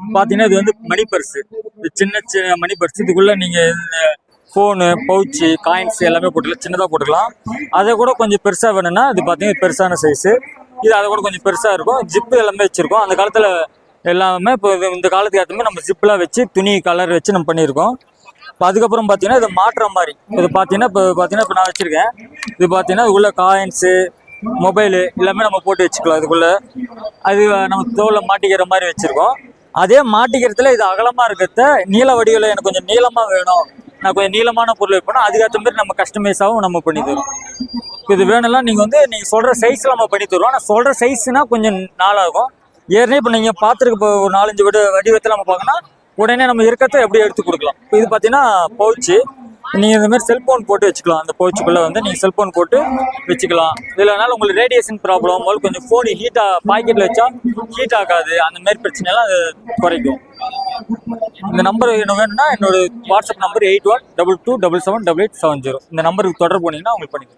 பார்த்தீங்கன்னா இது வந்து மணி பர்ஸு இது சின்ன சின்ன மணி பர்ஸ் இதுக்குள்ளே நீங்கள் ஃபோனு பவுச்சு காயின்ஸ் எல்லாமே போட்டுக்கலாம். சின்னதாக போட்டுக்கலாம். அதை கூட கொஞ்சம் பெருசாக வேணும்னா இது பார்த்தீங்கன்னா பெருசான சைஸு இது அதை கூட கொஞ்சம் பெருசாக இருக்கும். ஜிப்பு எல்லாமே வச்சுருக்கோம். அந்த காலத்தில் எல்லாமே இப்போ இந்த காலத்துக்கு ஏற்ற மாதிரி நம்ம ஜிப்லாம் வச்சு துணி கலர் வச்சு நம்ம பண்ணியிருக்கோம். இப்போ அதுக்கப்புறம் பார்த்தீங்கன்னா இது மாற்ற மாதிரி. இது பார்த்தீங்கன்னா இப்போ பார்த்தீங்கன்னா இப்போ நான் வச்சுருக்கேன். இது பார்த்தீங்கன்னா உள்ள காயின்ஸு மொபைலு எல்லாமே நம்ம போட்டு வச்சுக்கலாம். அதுக்குள்ளே அது நம்ம தோலை மாட்டிக்கிற மாதிரி வச்சுருக்கோம். அதே மாட்டிக்கிறதுல இது அகலமாக இருக்கிறத நீல வடிவில் எனக்கு கொஞ்சம் நீளமாக வேணும். நான் கொஞ்சம் நீளமான பொருள் வைப்பேன்னா அதுக்கேற்ற மாதிரி நம்ம கஸ்டமைஸாகவும் நம்ம பண்ணி தருவோம். இது வேணும்னா நீங்கள் வந்து நீங்கள் சொல்கிற சைஸில் நம்ம பண்ணி தருவோம். ஆனால் சொல்கிற சைஸ்னால் கொஞ்சம் நாளாகும். ஏற்கனவே இப்போ நீங்கள் பார்த்துருக்க இப்போ ஒரு நாலஞ்சு வடி வடிவத்தில் நம்ம பார்க்கணும் உடனே நம்ம இருக்கிறத எப்படி எடுத்து கொடுக்கலாம். இப்போ இது பார்த்தீங்கன்னா பவுச்சு. நீங்கள் இந்த மாதிரி செல்ஃபோன் போட்டு வச்சுக்கலாம். அந்த பவுச்சுக்குள்ளே வந்து நீங்கள் செல்ஃபோன் போட்டு வச்சுக்கலாம். இல்லைனாலும் உங்களுக்கு ரேடியேஷன் ப்ராப்ளம் உங்களுக்கு கொஞ்சம் ஃபோன் ஹீட்டாக பாக்கெட்டில் வச்சா ஹீட் ஆகாது. அந்த மாதிரி பிரச்சனைலாம் அது குறைக்கும். இந்த நம்பர் என்ன வேணும்னா என்னோட WhatsApp number eight one double two double seven double eight seven zero இந்த நம்பருக்கு தொடர்பு பண்ணிங்கன்னா உங்களுக்கு பண்ணிக்கலாம்.